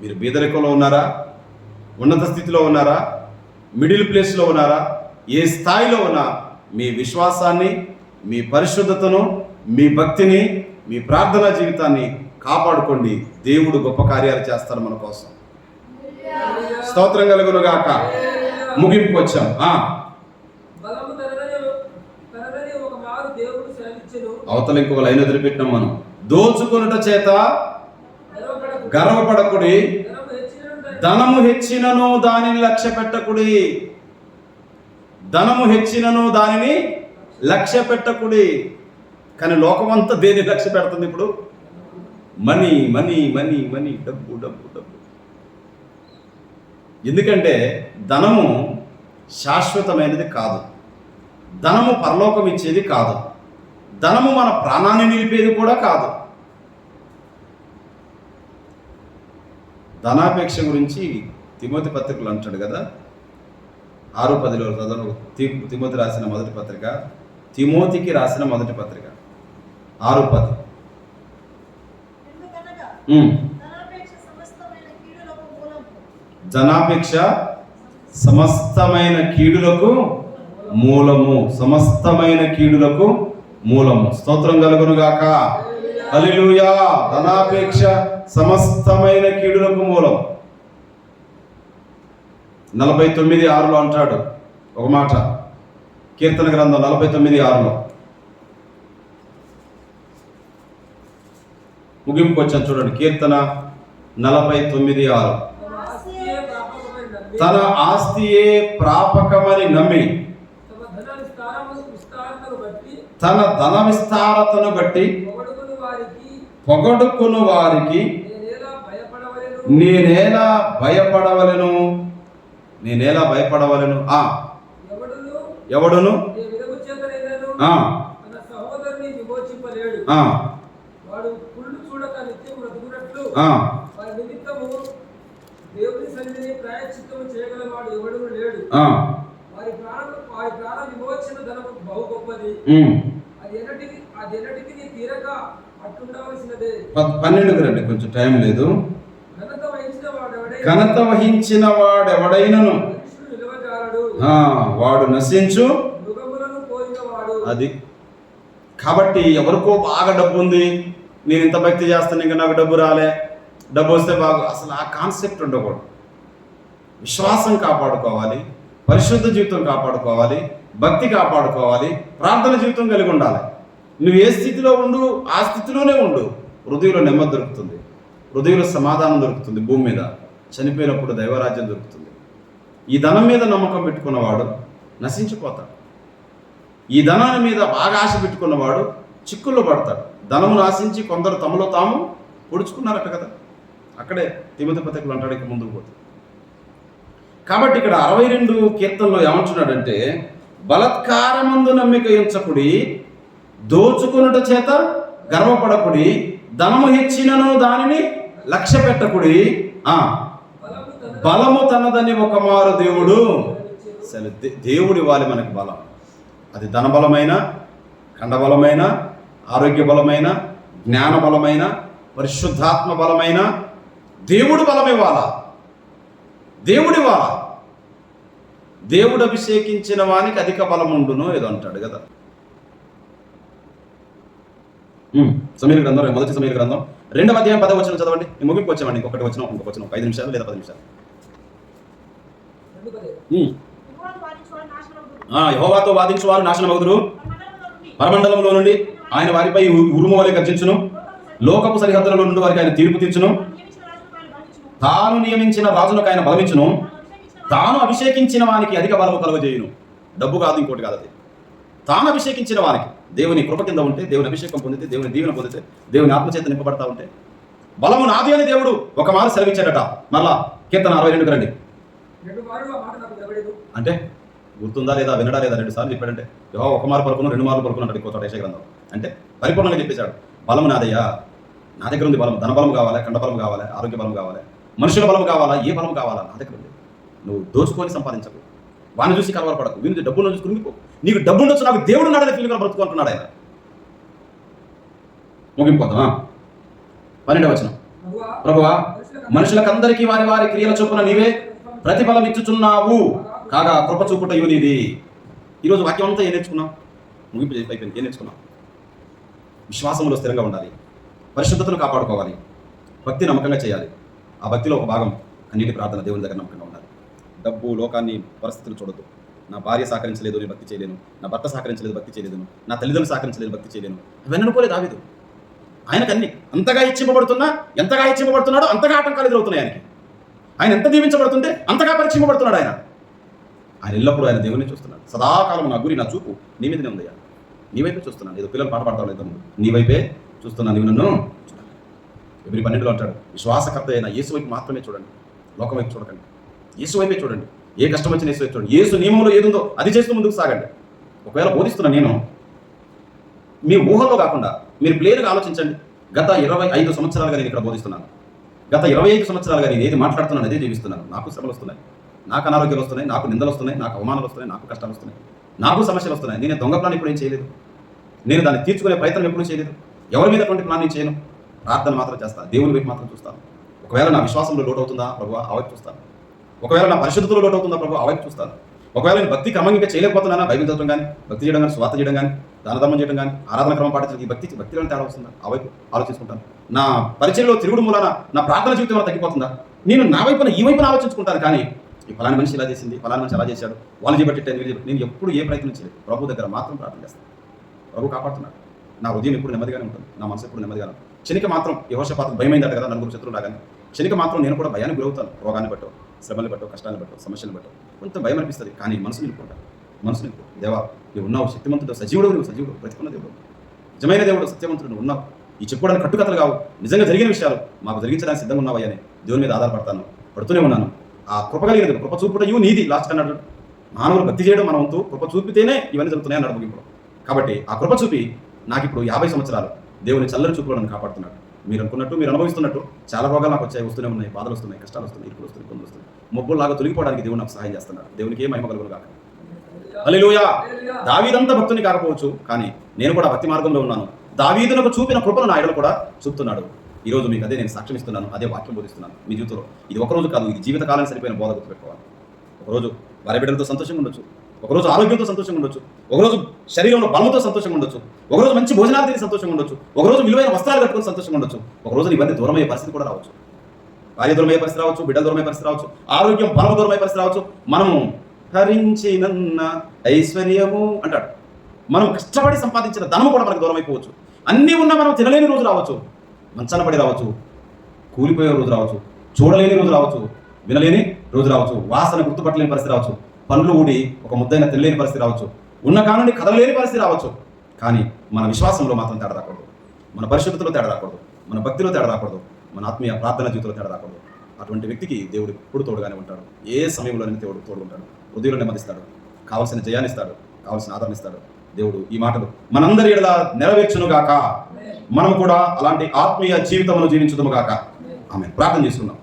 మీరు బీదరికంలో ఉన్నారా? ఉన్నత స్థితిలో ఉన్నారా? మిడిల్ ప్లేస్లో ఉన్నారా? ఏ స్థాయిలో ఉన్నా మీ విశ్వాసాన్ని మీ పరిశుద్ధతను మీ భక్తిని మీ ప్రార్థనా జీవితాన్ని కాపాడుకోండి. దేవుడు గొప్ప కార్యాలు చేస్తారు మన కోసం. స్తోత్రం కలుగును గాక ముగింపు వచ్చాం అవతల ఇంకొక లైన్ వదిలిపెట్టినాం మనం. దోచుకొనుట చేత గర్వపడకుడి. ధనము హెచ్చినను దానిని లక్ష్య పెట్టకుడి. ధనము హెచ్చినను దానిని లక్ష్య పెట్టకుడి. కానీ లోకమంతా దేని లక్ష్య పెడుతుంది ఇప్పుడు? మనీ మనీ మనీ మనీ డబ్బు డబ్బు డబ్బు. ఎందుకంటే ధనము శాశ్వతమైనది కాదు. ధనము పరలోకం ఇచ్చేది కాదు. ధనము మన ప్రాణాన్ని నిలిపేది కూడా కాదు. ధనాపేక్ష గురించి తిమోతి పత్రికలు అంటాడు కదా. ఆరు పదిలో చదవను. తిమోతి రాసిన మొదటి పత్రిక తిమోతికి రాసిన మొదటి పత్రిక. ఆరు పది. ధనాపేక్ష సమస్తమైన కీడులకు మూలము. సమస్తమైన కీడులకు మూలము. స్తోత్రం కలుగును అలిలుయా ధనాపేక్ష సమస్తమైన కీడులకు మూలం. నలభై తొమ్మిది ఆరులో అంటాడు ఒక మాట. కీర్తన గ్రంథం నలభై తొమ్మిది ఆరులో. ముగింపు వచ్చాను చూడండి. కీర్తన నలభై తొమ్మిది ఆరు. తన ఆస్తియే ప్రాపకమని నమ్మి తన ధన విస్తారతను బట్టి పొగడుకుని వారికి నేనేలా భయపడవలెను? నేనేలా భయపడవలెను? నేనేలా భయపడవలెను ఆ ఎవడును? ఆ దేవుని సన్నిధిని ప్రాయశ్చిత్తము చేయగలవాడు ఎవడును లేడు ఆ వారి ప్రాణ వారి ప్రాణ విమోచన ధనము బహు గొప్పది. అది ఎన్నటికి అది ఎన్నటికి తీరక పన్నెండుకు రండి కొంచెం టైం లేదు. ఘనత వహించిన వాడెవడైనను? వాడు నశించు. అది. కాబట్టి ఎవరికో బాగా డబ్బు ఉంది. నేను ఇంత భక్తి చేస్తాను ఇంకా నాకు డబ్బు రాలే. డబ్బు వస్తే బాగు. అసలు ఆ కాన్సెప్ట్ ఉండకూడదు. విశ్వాసం కాపాడుకోవాలి. పరిశుద్ధ జీవితం కాపాడుకోవాలి. భక్తి కాపాడుకోవాలి. ప్రార్థన జీవితం కలిగి ఉండాలి. నువ్వు ఏ స్థితిలో ఉండు ఆ స్థితిలోనే ఉండు. హృదయంలో నెమ్మది దొరుకుతుంది. హృదయంలో సమాధానం దొరుకుతుంది భూమి మీద. చనిపోయినప్పుడు దైవరాజ్యం దొరుకుతుంది. ఈ ధనం మీద నమ్మకం పెట్టుకున్నవాడు నశించిపోతాడు. ఈ ధనాన్ని మీద బాగా ఆశ పెట్టుకున్నవాడు చిక్కుల్లో పడతాడు. ధనమును ఆశించి కొందరు తమలో తాము పొడుచుకున్నారట కదా. అక్కడే తిమతి పత్రికలు అంటాడు ఇక ముందుకు పోతే. కాబట్టి ఇక్కడ అరవై రెండు కీర్తనలో ఏమంటున్నాడంటే బలత్కారమందు నమ్మిక ఎంచకుడి దోచుకునుట చేత గర్వపడకుడి ధనము హెచ్చినను దానిని లక్ష్య పెట్టకుడి ఆ బలము తనదని ఒక మారు దేవుడు. అసలు దే- దేవుడు ఇవ్వాలి మనకి బలం. అది ధన బలమైన ఖండబలమైన ఆరోగ్య బలమైన జ్ఞాన బలమైన పరిశుద్ధాత్మ బలమైన దేవుడు బలం ఇవ్వాలా? దేవుడు వాళ్ళ దేవుడు అభిషేకించిన వానికి అధిక బలం ఉండును ఏదో అంటాడు కదా. సమీర గ్రంథం మొదటి సమీర గ్రంథం. రెండవ అధ్యాయం పదవ వచ్చిన చదవండి. ఈ ముగింపు వచ్చామండి ఇంకొకటి వచ్చిన ఇంకొక వచ్చిన ఐదు నిమిషాలు లేదా పది నిమిషాలు. రెండు ఆ, వాదించు వారు నాశనం అవుతురు పరమండలంలో నుండి ఆయన వారిపై ఉ- ఉరుము వలె గర్జించును. లోకపు సరిహద్దులలో నుండి వారికి ఆయన తీర్పు తీర్చును. తాను నియమించిన రాజును ఆయన రాజునకు ఆయన బలమించును తాను అభిషేకించిన తాను అభిషేకించిన వానికి అధిక బలము కలుగజేయును. డబ్బు కాదు ఇంకోటి కాదు అది. తాను అభిషేకించిన వానికి దేవుని కృప కింద ఉంటే దేవుని అభిషేకం పొందితే దేవుని దీవెన పొందితే దేవుని ఆత్మచేత నింపబడతా ఉంటే. బలము నాది అని దేవుడు ఒక మారు సెలవిచ్చాడట. మరలా కీర్తన అరవై రెండుకు రండి. మాట అంటే గుర్తుందా లేదా వినడా లేదా రెండు సార్లు చెప్పాడంటే యహో ఒక మారు పలుకును రెండు మార్లు పలుకును చోట యెషయా గ్రంథం అంటే పరిపూర్ణంగా చెప్పేశాడు. బలము నాదయ్యా నా దగ్గర ఉంది బలం ధన బలం కావాలి కండ బలం కావాలి ఆరోగ్య బలం కావాలి మనుషుల బలం కావాలా ఏ బలం కావాలా నా దగ్గర ఉంది. నువ్వు దోచుకొని సంపాదించకు. వాని చూసి కలవరపడకు వీని డబ్బులు చూసి కురిగిపో నీకు డబ్బు ఉండొచ్చు నాకు దేవుడు ఉన్నాడని ఫీలింగ్ బ్రతుకు అంటున్నాడు ఆయన. ముగింపోతామా పన్నెండవ వచనం. ప్రభువా ప్రభువా మనుషులకందరికీ వారి వారి క్రియల చొప్పున నీవే ప్రతిఫలం ఇచ్చుచున్నావు. కాగా కృప చూపుట నీది. ఈరోజు వాక్యం అంతా ఏం నేర్చుకున్నాం ముగింపు అయిపోయింది ఏం నేర్చుకున్నాం విశ్వాసంలో స్థిరంగా ఉండాలి. పరిశుద్ధతను కాపాడుకోవాలి. భక్తి నమ్మకంగా చేయాలి. ఆ భక్తిలో ఒక భాగం అన్నిటి ప్రార్థన దేవుని దగ్గర నమ్మకంగా డబ్బు లోకాన్ని పరిస్థితులు చూడదు నా భార్య సహకరించలేదు నేను భక్తి చేయలేను. నా భర్త సహకరించలేదు భక్తి చేయలేను. నా తల్లిదండ్రులు సహకరించలేదు భక్తి చేయలేను. అవన్నీ అనుకోలేదు ఆవిదు ఆయనకు అన్ని అంతగా ఇచ్చింపబడుతున్నా ఎంతగా ఇచ్చింపబడుతున్నాడో అంతగా ఆటంకాలు ఎదురవుతున్నాయి ఆయనకి. ఆయన ఎంత దీవించబడుతుంటే అంతగా పరీక్షింపబడుతున్నాడు ఆయన. ఆయన ఎల్లప్పుడూ ఆయన దేవుని చూస్తున్నాడు. సదాకాలం నా గురి నా చూపు నీ మీదనే ఉందయ్యా. నీ వైపే చూస్తున్నాను. ఏదో పిల్లలు పాట పాడతాడు లేదు నీ వైపే చూస్తున్నాను. నీవు నన్ను ఎబ్రి పన్నెండులో అంటాడు విశ్వాసకర్త అయిన యేసు వైపు మాత్రమే చూడండి. లోకం వైపు చూడకండి. యేసు వైపే చూడండి ఏ కష్టం వచ్చిన యేసు చూడండి. యేసు నియమంలో ఏదుందో అది చేస్తూ ముందుకు సాగండి. ఒకవేళ బోధిస్తున్నా నేను మీ ఊహల్లో కాకుండా మీరు ప్లేరుగా ఆలోచించండి. గత ఇరవై ఐదు సంవత్సరాలుగా నేను ఇక్కడ బోధిస్తున్నాను. గత ఇరవై ఐదు సంవత్సరాలుగా నేను ఏది మాట్లాడుతున్నాను అదే జీవిస్తున్నాను. నాకు శ్రమలు వస్తున్నాయి. నాకు అనారోగ్యాలు వస్తున్నాయి. నాకు నిందలు వస్తున్నాయి. నాకు అవమానాలు వస్తున్నాయి. నాకు కష్టాలు వస్తున్నాయి. నాకు సమస్యలు వస్తున్నాయి. నేను దొంగ ప్లాన్ ఇప్పుడు ఏం చేయలేదు. నేను దాన్ని తీర్చుకునే ప్రయత్నం ఎప్పుడూ చేయలేదు. ఎవరి మీద అటువంటి ప్లాన్ నేను చేయను. ప్రార్థన మాత్రం చేస్తాను దేవుని వైపు మాత్రం చూస్తాను. ఒకవేళ నా విశ్వాసంలో లోటు అవుతుందా? ప్రభు ఆ చూస్తాను. ఒకవేళ నా పరిశుద్ధతలో లోటు అవుతుందా ప్రభు? ఆ వైపు చూస్తాను. ఒకవేళ నేను భక్తి క్రమం ఇంకా చేయలేకపోతున్నానా? బైబిల్ చదవడం కానీ భక్తి చేయడం కానీ స్వార్థ చేయడం కానీ దానధర్మం చేయడం కానీ ఆరాధన క్రమం పాటించడం ఈ భక్తి భక్తిలో తేడా వస్తుందా? ఆ వైపు ఆలోచించుకుంటాను నా పరిచయంలో తిరుగుడు మూలాన నా ప్రార్థన జీవితం తగ్గిపోతుందా? నేను నా వైపున ఈ వైపున ఆలోచించుకుంటాను కానీ ఈ ఫలాని మనిషి ఇలా చేసింది ఫలాని మనిషి అలా చేశాడు వాళ్ళు చేపట్టే నేను ఎప్పుడు ఏ ప్రయత్నం చేయలేదు. ప్రభు దగ్గర మాత్రం ప్రార్థన చేస్తాను. ప్రభు కాపాడుతున్నాడు. నా హృదయం ఎప్పుడు నెమ్మదిగానే ఉంటుంది. నా మనసు ఎప్పుడు నెమ్మదిగానే ఉంటుంది. క్షణిక మాత్రం యహోషపాతం భయమైందట కదా నలుగురు శత్రువు లాగానే క్షణిక మాత్రం నేను కూడా భయానికి గురవుతాను రోగాన్ని బట్టో శ్రమలు బట్టో కష్టాలు బట్టో సమస్యలు బట్టో కొంత భయం అనిపిస్తుంది కానీ మనసు నిలుపుకుంటాను మనసు నిలుపు దేవా నువ్వు ఉన్నావు శక్తివంతుడు సజీవుడు నువ్వు సజీవుడు ప్రతికున్న దేవుడు. నిజమైన దేవుడు సత్యవంతుడు నువ్వు ఉన్నావు. ఈ చెప్పుకోవడానికి కట్టుకథలు కావు. నిజంగా జరిగిన విషయాలు మాకు జరిగించడానికి సిద్ధంగా ఉన్నావయ్యని అని దేవుని మీద ఆధారపడతాను. పడుతూనే ఉన్నాను. ఆ కృప కలిగినది కృప చూపుటయు నీది లాస్ట్ అన్నాడు మానవులు భక్తి చేయడం మన వంతు. కృప చూపితేనే ఇవన్నీ జరుగుతున్నాయి అన్నాడు కాబట్టి ఆ కృప చూపి నాకు ఇప్పుడు యాభై సంవత్సరాలు. దేవుని చల్లని చూపులో నన్ను కాపాడుతున్నాడు. మీరు అనుకున్నట్టు మీరు అనుభవిస్తున్నట్టు చాలా రోగాలు నాకు వచ్చాయి వస్తూనే ఉన్నాయి బాధలు వస్తున్నాయి కష్టాలు వస్తున్నాయి ఇరుకులు వస్తున్నాయి కొన్ని వస్తున్నాయి. మొబ్బుల్లాగా తొలగిపోవడానికి దేవుడు నాకు సహాయం చేస్తున్నాడు. దేవునికి ఏ మహిమ కలుగును కాక హల్లెలూయా! దావీదంతా భక్తుని కాకపోవచ్చు కానీ నేను కూడా భక్తి మార్గంలో ఉన్నాను. దావీదునకు చూపిన కృపను నాయుడు కూడా చూపుతున్నాడు. ఈ రోజు మీకు అదే నేను సాక్ష్యం ఇస్తున్నాను అదే వాక్యం బోధిస్తున్నాను. మీ జీవితంలో ఇది ఒక రోజు కాదు ఇది జీవితకాలం సరిపోయిన బోధ గుర్తుపెట్టుకోవాలి. ఒకరోజు భార్య బిడ్డలతో సంతోషంగా ఉండొచ్చు. ఒకరోజు ఆరోగ్యంతో సంతోషంగా ఉండొచ్చు. ఒకరోజు శరీరంలో బలంతో సంతోషంగా ఉండొచ్చు. ఒకరోజు మంచి భోజనాలు తిని సంతోషంగా ఉండొచ్చు. ఒకరోజు విలువైన వస్త్రాలు కట్టుకొని సంతోషంగా ఉండొచ్చు. ఒకరోజు ఇవన్నీ దూరమయ్యే పరిస్థితి కూడా రావచ్చు. భార్య దూరమయ్యే పరిస్థితి రావచ్చు బిడ్డ దూరమయ్యే పరిస్థితి రావచ్చు ఆరోగ్యం బలం దూరమయ్యే పరిస్థితి రావచ్చు. మనము హరించినన్న ఐశ్వర్యము అంటాడు. మనం కష్టపడి సంపాదించిన ధనము కూడా మనకు దూరం అయిపోవచ్చు అన్నీ ఉన్నా మనం తినలేని రోజు రావచ్చు. మంచాన పడి రావచ్చు. కూలిపోయే రోజు రావచ్చు. చూడలేని రోజు రావచ్చు. వినలేని రోజు రావచ్చు. వాసన గుర్తుపట్టలేని పరిస్థితి రావచ్చు. పనులు ఊడి ఒక ముద్దైన తినలేని పరిస్థితి రావచ్చు. ఉన్న కానుండి కదలలేని పరిస్థితి రావచ్చు. కానీ మన విశ్వాసంలో మాత్రం తేడా రాకూడదు. మన పరిశుద్ధతలో తేడా రాకూడదు. మన భక్తిలో తేడా రాకూడదు. మన ఆత్మీయ ప్రార్థన జీవితంలో తేడా రాకూడదు. అటువంటి వ్యక్తికి దేవుడు ఎప్పుడు తోడుగానే ఉంటాడు. ఏ సమయంలోనే దేవుడు తోడు ఉంటాడు. హృదయంలో నెమ్మదిస్తాడు. కావలసిన జయాన్ని ఇస్తాడు. కావలసిన ఆదరణ ఇస్తాడు. దేవుడు ఈ మాటలు మనందరి ఎడల నెరవేర్చును గాక మనం కూడా అలాంటి ఆత్మీయ జీవితమును జీవించుదుము గాక ఆమె ప్రార్థన చేసుకుందాం.